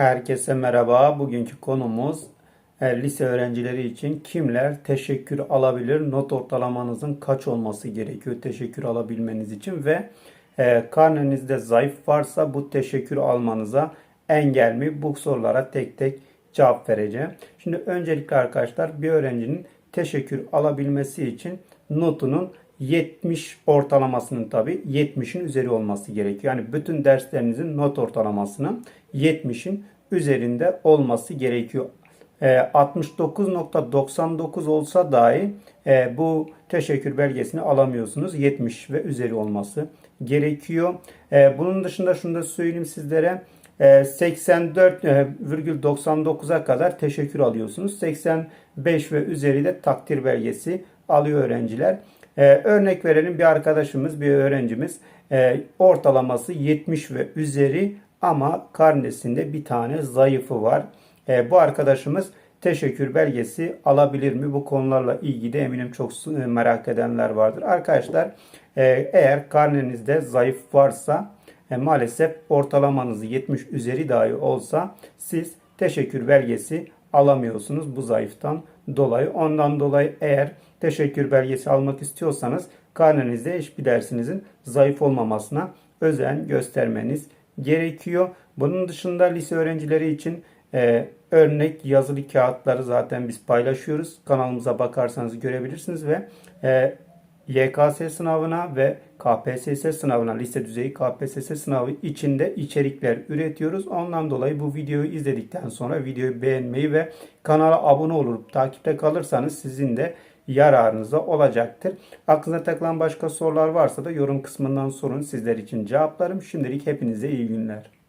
Herkese merhaba. Bugünkü konumuz e, lise öğrencileri için kimler teşekkür alabilir? Not ortalamanızın kaç olması gerekiyor teşekkür alabilmeniz için ve e, karnenizde zayıf varsa bu teşekkür almanıza engel mi? Bu sorulara tek tek cevap vereceğim. Şimdi öncelikle arkadaşlar bir öğrencinin teşekkür alabilmesi için notunun 70 ortalamasının tabi 70'in üzeri olması gerekiyor. Yani bütün derslerinizin not ortalamasının 70'in üzerinde olması gerekiyor. E, 69.99 olsa dahi e, bu teşekkür belgesini alamıyorsunuz. 70 ve üzeri olması gerekiyor. E, bunun dışında şunu da söyleyeyim sizlere. 84,99'a kadar teşekkür alıyorsunuz. 85 ve üzeri de takdir belgesi alıyor öğrenciler. Ee, örnek verelim bir arkadaşımız, bir öğrencimiz e, ortalaması 70 ve üzeri ama karnesinde bir tane zayıfı var. E, bu arkadaşımız teşekkür belgesi alabilir mi? Bu konularla ilgili eminim çok e, merak edenler vardır. Arkadaşlar e, eğer karnenizde zayıf varsa e, maalesef ortalamanız 70 üzeri dahi olsa siz teşekkür belgesi alamıyorsunuz bu zayıftan dolayı. Ondan dolayı eğer teşekkür belgesi almak istiyorsanız karnenizde hiçbir dersinizin zayıf olmamasına özen göstermeniz gerekiyor. Bunun dışında lise öğrencileri için e, örnek yazılı kağıtları zaten biz paylaşıyoruz. Kanalımıza bakarsanız görebilirsiniz ve e, YKS sınavına ve KPSS sınavına, lise düzeyi KPSS sınavı içinde içerikler üretiyoruz. Ondan dolayı bu videoyu izledikten sonra videoyu beğenmeyi ve kanala abone olup takipte kalırsanız sizin de yararınıza olacaktır. Aklınıza takılan başka sorular varsa da yorum kısmından sorun sizler için cevaplarım. Şimdilik hepinize iyi günler.